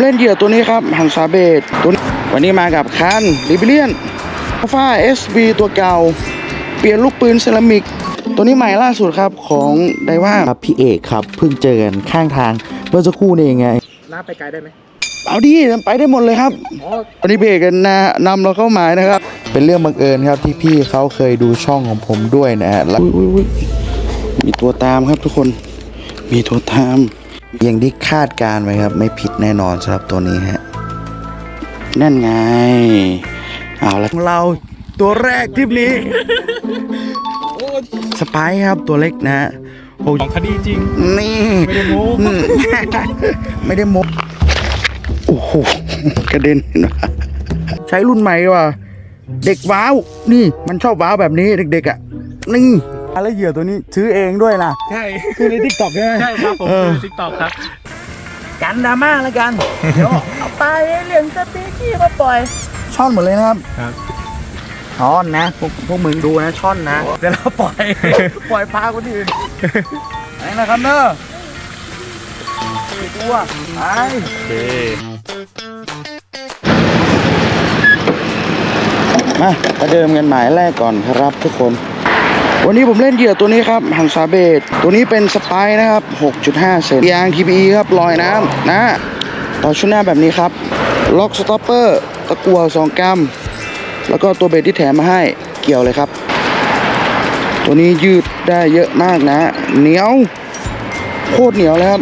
เล่นเหยื่อตัวนี้ครับหันซาเบตตัวนี้วันนี้มากับคันลิเบเลียนอัลฟาเอสบีตัวเก่า เปลี่ยนลูกปืนเซรามิก ตัวนี้ใหม่ล่าสุดครับของไดว่าครับพี่เอกครับเพิ่งเจอกันข้างทางเมื่อสักครู่นี่เองไงน้าไปไกลได้ไหมเอาดีไปได้หมดเลยครับอ๋อวันนี้เบรกกันนะนำเราเข้าหมายนะครับ เป็นเรื่องบังเอิญครับที่พี่เขาเคยดูช่องของผมด้วยนะฮะแล้วอุ้ยอุ้ยอุ้ยมีตัวตามครับทุกคนมีตัวตาม อย่างที่คาดการณ์ไว้ครับ ไม่ผิดแน่นอนสำหรับตัวนี้ฮะนั่นไง เอาละเราตัวแรกทริปนี้สไปซ์ครับตัวเล็กนะฮะโอ้ยของคดีจริง นี่ ไม่ได้โม้อืมไม่ได้โมโอ้โหกระเด็นนะใช้รุ่นใหม่ว่ะเด็กว้าว นี่มันชอบว้าวแบบนี้เด็กๆอะนี่ แล้วเหยื่อตัวนี้ซื้อเองด้วยนะใช่คือในทิกตอกใช่ไหมใช่ครับผมเออทิกตอกครับ กันดราม่าแล้วกัน เดี๋ยวเอาปลาเอเลี่ยนสปีกี้มาปล่อย ช่อนหมดเลยนะครับครับช่อนนะพวกพวกมึงดูนะช่อนนะเดี๋ยวเราปล่อยปล่อยปลาคนอื่นไหนนะครับเนอะสี่ตัวไปโอเคมาประเดิมกันหมายแรกก่อนครับทุกคน วันนี้ผมเล่นเหยื่อตัวนี้ครับหังซาเบตตัวนี้เป็นสไปร์นะครับ 6.5 เซนยาง TPE ครับลอยน้ำนะต่อชุดหน้าแบบนี้ครับล็อกสต็อปเปอร์ตะกัว2กรัมแล้วก็ตัวเบ็ดที่แถมมาให้เกี่ยวเลยครับ ตัวนี้ยืดได้เยอะมากนะ เหนียว โคตรเหนียวเลยครับ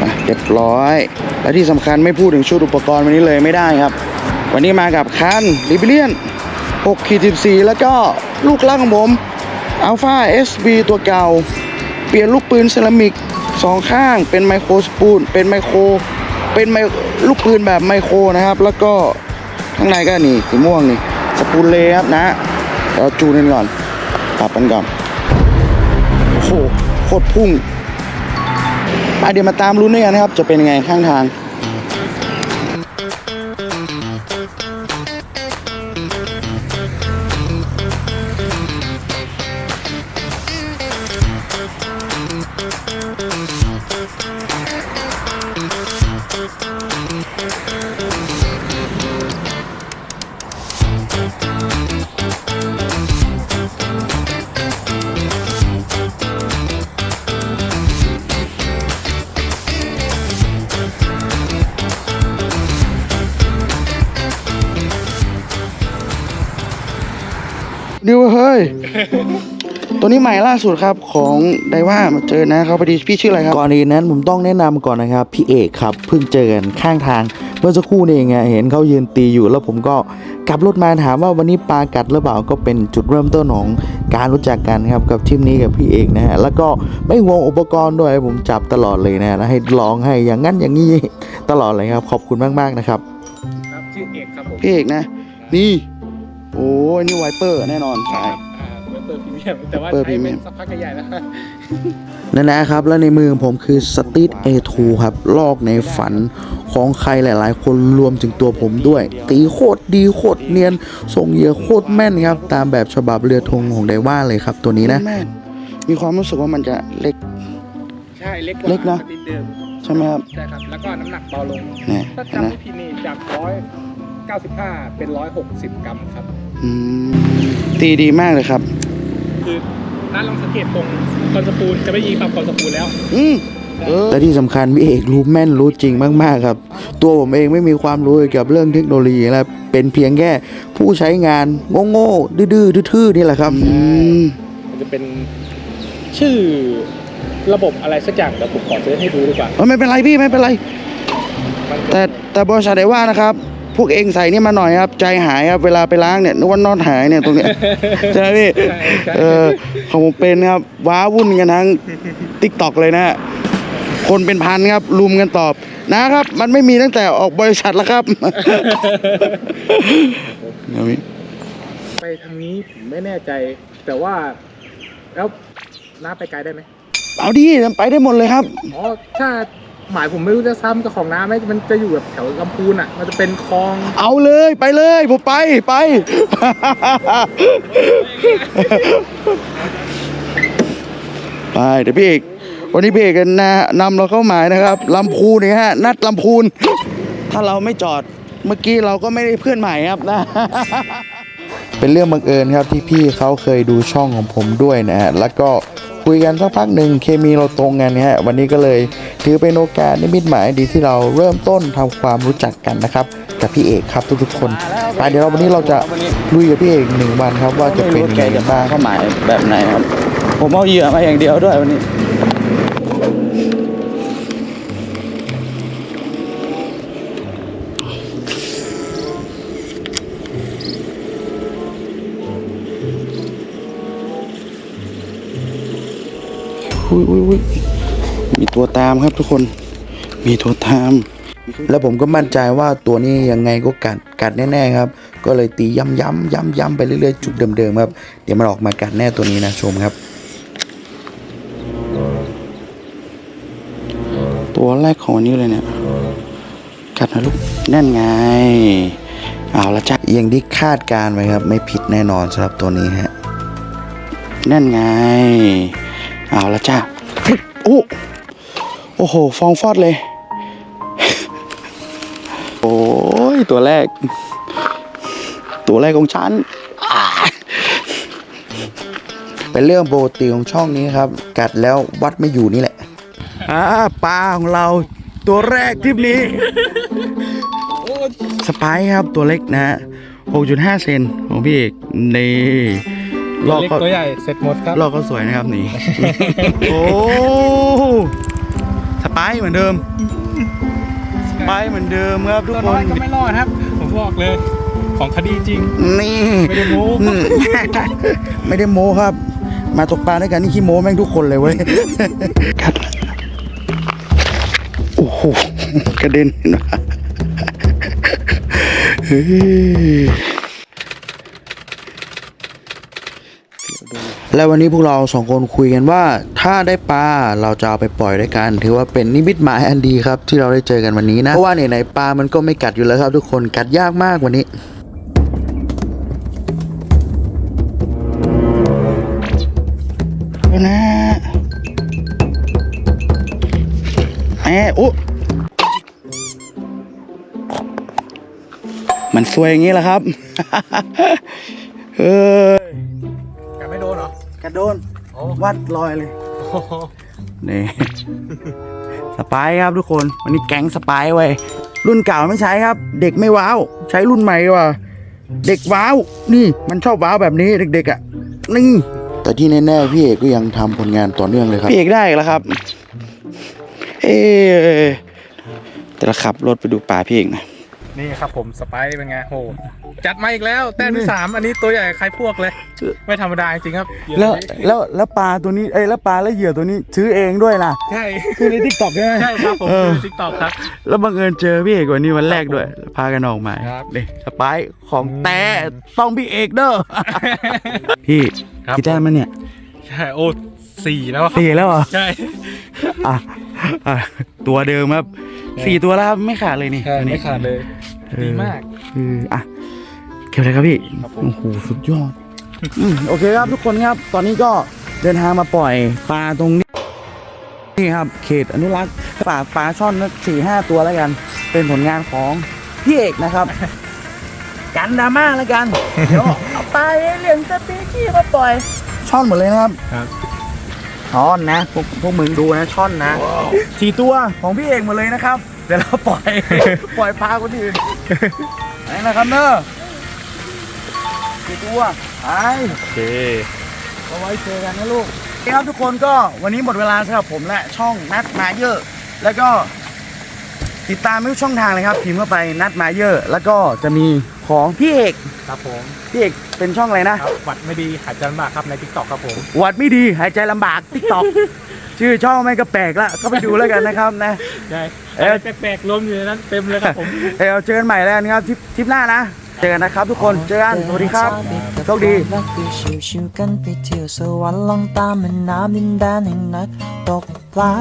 มาเรียบร้อย และที่สำคัญไม่พูดถึงชุดอุปกรณ์วันนี้เลยไม่ได้ครับ วันนี้มากับคันลิเบเลียน 6ขีด14 แล้วก็ลูกลักของผมอัลฟา SB ตัวเก่า เปลี่ยนลูกปืนเซรามิกสองข้างเป็นไมโครสปูนเป็นไมโครเป็นไมลูกปืนแบบไมโครนะครับ แล้วก็ข้างในก็นี่สีม่วงนี่สปูนเลยครับนะเดี๋ยวจูนกันก่อนปรับกันก่อนโอ้โหโคตรพุ่งอะเดี๋ยวมาตามลุ้นด้วยกันนะครับ จะเป็นยังไงข้างทาง ดิวเฮ้ย ตัวนี้ใหม่ล่าสุดครับของไดว่ามาเจอนะครับพอดีพี่ชื่ออะไรครับ ก่อนอื่นนั้นผมต้องแนะนำก่อนนะครับ พี่เอกครับเพิ่งเจอกันข้างทาง เมื่อสักครู่นี่เองไงเห็นเขายืนตีอยู่แล้วผมก็กลับรถมาถามว่าวันนี้ปลากัดหรือเปล่าก็เป็นจุดเริ่มต้นของการรู้จักกันครับกับทริปนี้กับพี่เอกนะฮะแล้วก็ไม่ห่วงอุปกรณ์ด้วยผมจับตลอดเลยนะแล้วให้ลองให้อย่างนั้นอย่างนี้ตลอดเลยครับ ขอบคุณมากๆนะครับ ครับชื่อเอกครับผมพี่เอกนะ นี่ โอ้ยนี่ไวเปอร์แน่นอนใช่ครับอ่าเปิดเปิดพรีเมียมแต่ว่าเปิดพรีใช้เมีเป็ยนมสักพักใหญ่แล้วนั่นนะครับ และในมือของผมคือสตีท A2 ครับ ลอกในฝันของใครหลายๆ คนรวมถึงตัวผมด้วย ตีโคตรดีโคตรเนียนส่งเหยื่อโคตรแม่นครับ ตามแบบฉบับเรือธงของไดว่าเลยครับ ตัวนี้นะแม่มีความรู้สึกว่ามันจะเล็ก ใช่เล็กกว่าเล็กนะสติเดิมใช่ไหมครับใช่ครับ แล้วก็น้ำหนักเบาลงเนี่ยถ้าเห็นไหมจำไม่ผิดนี่จากร้อย เก้าสิบห้าเป็นร้อยหกสิบกรัมครับ อืมตีดีมากเลยครับ คือน้าลองสังเกตตรงคอนสปูลจะไม่ยิงปรับคอนสปูลแล้ว อืมเออและที่สำคัญพี่เอกรู้แม่นรู้จริงมาก ๆ ครับ ตัวผมเองไม่มีความรู้เกี่ยวกับเรื่องเทคโนโลยีและเป็นเพียงแค่ผู้ใช้งานโง่ๆดื้อๆทื่อๆนี่แหละครับอืมมันจะเป็นชื่อระบบอะไรสักอย่างเดี๋ยวผมขอเซิร์ชให้ดูดีกว่าเออไม่เป็นไรพี่ไม่เป็นไร มันแต่แต่บริษัทไดว่านะครับ พวกเองใส่นี่มาหน่อยครับ ใจหายครับเวลาไปล้างเนี่ยนึกว่านอนหายเนี่ยตรงเนี้ยใช่ไหมพี่ใช่ใช่เออของผมเป็นครับว้าวุ่นกันทั้งติ๊กตอกเลยนะฮะคนเป็นพันครับรุมกันตอบนะครับ มันไม่มีตั้งแต่ออกบริษัทแล้วครับเดี๋ยวพี่ไปทางนี้ผมไม่แน่ใจ แต่ว่าแล้วน้าไปไกลได้ไหมเอาดิไปได้หมดเลยครับอ๋อถ้า หมายผมไม่รู้จะซ้ำกับของน้าไหมมันจะอยู่แบบแถวลำพูนอะ มันจะเป็นคลอง เอาเลยไปเลยผมไปไป ไปเดี๋ยวพี่เอกวันนี้พี่เอกนะนำเราเข้าหมายนะครับลำพูนเนี่ยฮะ นัดลำพูน ถ้าเราไม่จอดเมื่อกี้เราก็ไม่ได้เพื่อนใหม่ครับนะ เป็นเรื่องบังเอิญครับที่พี่เขาเคยดูช่องของผมด้วยนะฮะแล้วก็ คุยกันสักพักหนึ่งเคมีเราตรงกันนะฮะวันนี้ก็เลยถือเป็นโอกาสนิมิตหมายดีที่เราเริ่มต้นทำความรู้จักกันนะครับกับพี่เอกครับทุกๆคนไปเดี๋ยวเราวันนี้เราจะลุยกับพี่เอกหนึ่งวันครับว่าจะเป็นยังไงกันบ้างข้อหมายแบบไหนครับ ผมเอาเหยื่อมาอย่างเดียวด้วยวันนี้ อุ้ยอุ้ยอุ้ยมีตัวตามครับทุกคน มีตัวตาม แล้วผมก็มั่นใจว่าตัวนี้ยังไงก็กัดกัดแน่ๆครับ ก็เลยตีย้ำย้ำย้ำย้ำไปเรื่อยๆจุดเดิมๆครับ เดี๋ยวมันออกมากัดแน่ตัวนี้นะชมครับ ตัวแรกของวันนี้เลยเนี่ย กัดนะลูกแน่นไง เอาละจ้ะอย่างที่คาดการไว้ครับ ไม่ผิดแน่นอนสำหรับตัวนี้ฮะ แน่นไง เอาละจ้ะโอ้โอ้โห ฟองฟอดเลย โอ้ย ตัวแรก ตัวแรกของฉัน เป็นเรื่องปกติของช่องนี้ครับ กัดแล้ววัดไม่อยู่นี่แหละอ่าปลาของเราตัวแรกทริปนี้ สไปซ์ครับตัวเล็กนะฮะ6.5 เซนของพี่เอกนี่ ลอกเล็กก็ตัวใหญ่เสร็จหมดครับลอกก็สวยนะครับนี่ โอ้สไปซ์เหมือนเดิมสไปซ์เหมือนเดิมครับทุกตัวคน้อยน ก็ไม่รอดครับ ผมบอกเลย ของคดีจริง นี่ ไม่ได้โม้อืมไม่ได้โม้ครับ มาตกปลาด้วยกันนี่ขี้โม้แม่งทุกคนเลยเว้ยกัดละโอ้โหกระเด็นเห็นปะเฮ้ย แล้ววันนี้พวกเราสองคนคุยกันว่า ถ้าได้ปลาเราจะเอาไปปล่อยด้วยกัน ถือว่าเป็นนิมิตหมายอันดีครับที่เราได้เจอกันวันนี้นะเพราะว่าไหนๆปลามันก็ไม่กัดอยู่แล้วครับ ทุกคนกัดยากมากวันนี้นะแหมโอ้มันสวยอย่างนี้แหละครับ เออ กระโดน โอ้วัดลอยเลย โหนี่ สไปายครับทุกคน วันนี้แก๊งสไปายไว้ยรุ่นเก่าไม่ใช้ครับ เด็กไม่ว้าว ใช้รุ่นใหม่ดีกว่า เด็กว้าว นี่มันชอบว้าวแบบนี้เด็กๆอะ นี่ แต่ที่แน่ๆพี่เอกก็ยังทำผลงานต่อเนื่องเลยครับ พี่เอกได้อีกแล้วครับ เอ๊ะแต่ละขับรถไปดูป่าพี่เอกนะ นี่ครับผมสไปซ์เป็นไงโหจัดมาอีกแล้วแต้มที่สามอันนี้ตัวใหญ่ใครพวกเลย ไม่ธรรมดาจริงครับแล้วแล้วแล้วปลาตัวนี้เอ้ยแล้วปลาแล้วเหยื่อตัวนี้ซื้อเองด้วยนะใช่คือในทิกตอกใช่ไหมใช่ครับผมเออทิกตอกครับแล้วบังเอิญเจอพี่เอกวันนี้วันแรกด้วย พากันออกมาครับนี่สไปายของแต่ต้องพี่เอกเด้อพี่ครับกี่แต้มมันเนี่ยใช่โอ้ สี่แล้วครับสี่แล้วเหรอใช่ อะอะตัวเดิมครับสี่ตัวแล้วครับไม่ขาดเลยนี่ใช่ตัวนี้ไม่ขาดเลย เออดีมาก คืออะเก็บเลยครับพี่ครับผม โอ้โหสุดยอดอืมโอเคครับทุกคนครับ ตอนนี้ก็เดินทางมาปล่อยปลาตรงนี้นี่ครับ เขตอนุรักษ์ป่าปลาช่อนสี่ห้าตัวแล้วกัน เป็นผลงานของพี่เอกนะครับ กันดราม่าแล้วกัน เดี๋ยวเอาปลาเอเลี่ยนสปีกี้มาปล่อย ช่อนหมดเลยนะครับ ครับ ช่อนนะ พวกพวกมึงดูนะช่อนนะสี่ตัวของพี่เอกหมดเลยนะครับ เดี๋ยวเราปล่อย ปล่อยปลาคนอื่นไหนนะครับเนอะสี่ตัวไปโอเคเอาไว้เจอกันนะลูกโอเคครับทุกคนก็วันนี้หมดเวลาสำหรับผมและช่องนัดมาเยอะ แล้วก็ ติดตามทุกช่องทางเลยครับพิมพ์เข้าไปนัดมาเยอะ แล้วก็จะมีของพี่เอกครับผมพี่เอกเป็นช่องอะไรนะครับ วัดไม่ดีหายใจลำบากครับในทิกตอกครับผมหวัดไม่ดีหายใจลำบากติ๊กต็อก ชื่อช่องไม่งก็แปลกละก็ไปดูแล้วกันนะครับนะ ใช่เอ๊ะอะไรแปลกๆรวมอยู่ในนั้นเต็มเลยครับผม เดี๋ยวเจอกันใหม่แล้วนะครับทริปทริปหน้านะ เจอกันนะครับทุกคนเจอกันสวัสดีครับโชคดีนักไปชิวๆกันไปเที่ยวสวรรค์ลองตามแม่น้ำดินแดนแห่งนักตกปลา